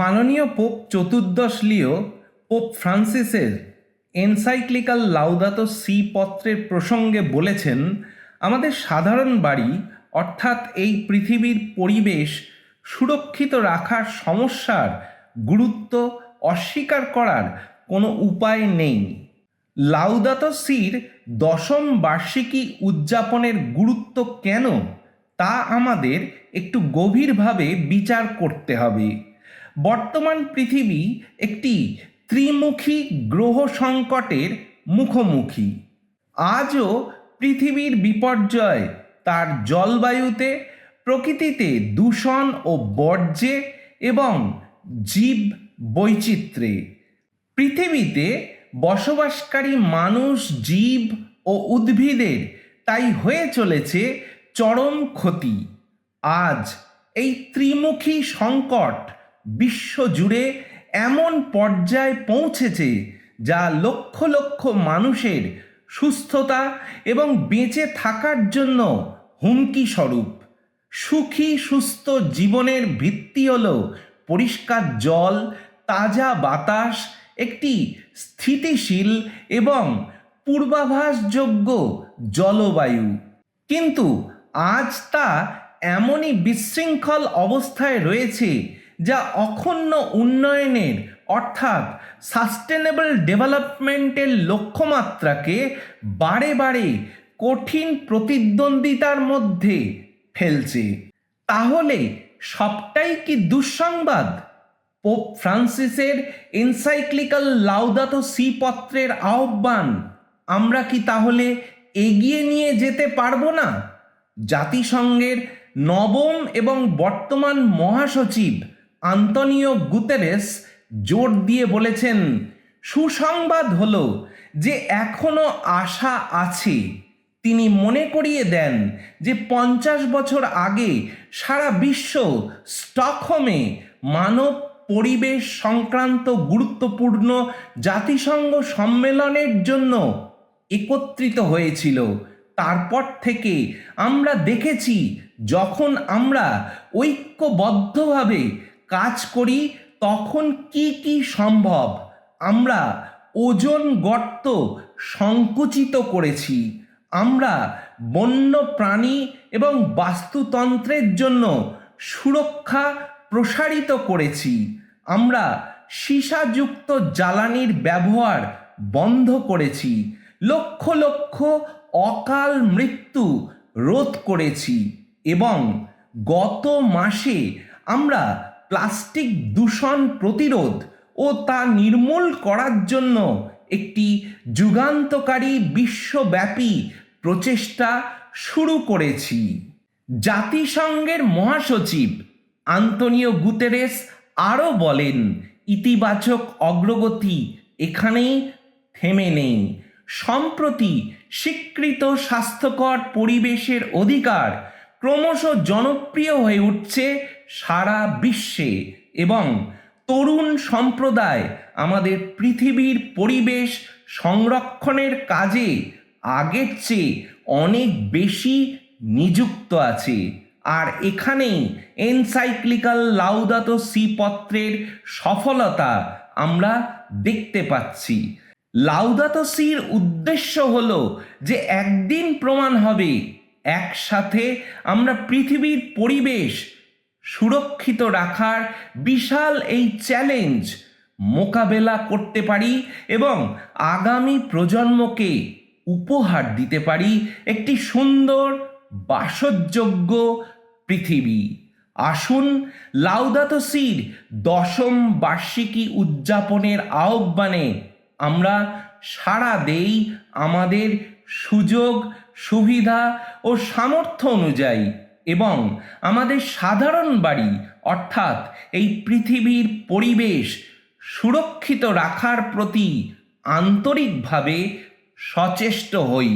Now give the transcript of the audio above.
মাননীয় পোপ চতুর্দশ Leo, pope ফ্রান্সিসের এনসাইক্লিক্যাল লাউদাতো সি পত্রের প্রসঙ্গে বলেছেন, আমাদের সাধারণ বাড়ি, অর্থাৎ এই পৃথিবীর পরিবেশ, সুরক্ষিত রাখার সমস্যার গুরুত্ব অস্বীকার করার কোনো উপায় নেই। লাউদাতো সির দশম বার্ষিকী উদযাপনের গুরুত্ব কেন? তা আমাদের একটু গভীরভাবে বিচার করতে হবে। বর্তমান পৃথিবী একটি ত্রিমুখী গ্রহ সংকটের মুখোমুখি। আজও পৃথিবীর বিপর্যয় তার জলবায়ুতে, প্রকৃতিতে দূষণ ও বর্জ্যে এবং জীব বৈচিত্র্যে। পৃথিবীতে বসবাসকারী মানুষ, জীব ও উদ্ভিদের তাই হয়ে চলেছে চরম ক্ষতি। আজ এই ত্রিমুখী সংকট বিশ্বজুড়ে এমন পর্যায়ে পৌঁছেছে যা লক্ষ লক্ষ মানুষের সুস্থতা এবং বেঁচে থাকার জন্য হুমকি স্বরূপ সুখী, সুস্থ জীবনের ভিত্তি হল পরিষ্কার জল, তাজা বাতাস, একটি স্থিতিশীল এবং পূর্বাভাসযোগ্য জলবায়ু। কিন্তু আজ তা এমনই বিশৃঙ্খল অবস্থায় রয়েছে যা অখণ্ড উন্নয়নের, অর্থাৎ সাস্টেনেবল ডেভেলপমেন্টের লক্ষ্যমাত্রাকে বারে বারে কঠিন প্রতিদ্বন্দ্বিতার মধ্যে ফেলছে। তাহলে সবটাই কি দুঃসংবাদ? পোপ ফ্রান্সিসের এনসাইক্লিক্যাল লাউদাতো সি পত্রের আহ্বান, আমরা কি তাহলে এগিয়ে নিয়ে যেতে পারব না? জাতিসংঘের নবম এবং বর্তমান মহাসচিব আন্তনিও গুতেরেস জোর দিয়ে বলেছেন, সুসংবাদ হল যে এখনও আশা আছে। তিনি মনে করিয়ে দেন যে পঞ্চাশ বছর আগে সারা বিশ্ব স্টকহোমে মানব পরিবেশ সংক্রান্ত গুরুত্বপূর্ণ জাতিসংঘ সম্মেলনের জন্য একত্রিত হয়েছিল। তারপর থেকে আমরা দেখেছি যখন আমরা ঐক্যবদ্ধভাবে কাজ করি, তখন কি কি সম্ভব? আমরা ওজন গর্ত সংকুচিত করেছি। আমরা বন্য প্রাণী এবং বাস্তুতন্ত্রের জন্য সুরক্ষা প্রসারিত করেছি। আমরা সীসাযুক্ত জ্বালানির ব্যবহার বন্ধ করেছি। লক্ষ লক্ষ অকাল মৃত্যু রোধ করেছি এবং গত মাসে আমরা প্লাস্টিক দূষণ প্রতিরোধ ও তা নির্মূল করার জন্য একটি যুগান্তকারী বিশ্বব্যাপী প্রচেষ্টা শুরু করেছি। জাতিসংঘের মহাসচিব আন্তনিও গুতেরেস আরও বলেন, ইতিবাচক অগ্রগতি এখানেই থেমে নেই। সম্প্রতি স্বীকৃত স্বাস্থ্যকর পরিবেশের অধিকার ক্রমশ জনপ্রিয় হয়ে উঠছে সারা বিশ্বে এবং তরুণ সম্প্রদায় আমাদের পৃথিবীর পরিবেশ সংরক্ষণের কাজে আগের চেয়ে অনেক বেশি নিযুক্ত আছে। আর এখানেই এনসাইক্লিক্যাল লাউদাতো সি পত্রের সফলতা আমরা দেখতে পাচ্ছি। লাউদাতো সির উদ্দেশ্য হলো যে একদিন প্রমাণ হবে একসাথে আমরা পৃথিবীর পরিবেশ সুরক্ষিত রাখার বিশাল এই চ্যালেঞ্জ মোকাবেলা করতে পারি এবং আগামী প্রজন্মকে উপহার দিতে পারি একটি সুন্দর, বাসযোগ্য পৃথিবী। আসুন লাউদাতো সির দশম বার্ষিকী উদযাপনের আহ্বানে আমরা সাড়া দেই আমাদের সুযোগ সুবিধা ও সামর্থ্য অনুযায়ী এবং আমাদের সাধারণ বাড়ি, অর্থাৎ এই পৃথিবীর পরিবেশ সুরক্ষিত রাখার প্রতি আন্তরিকভাবে সচেষ্ট হই।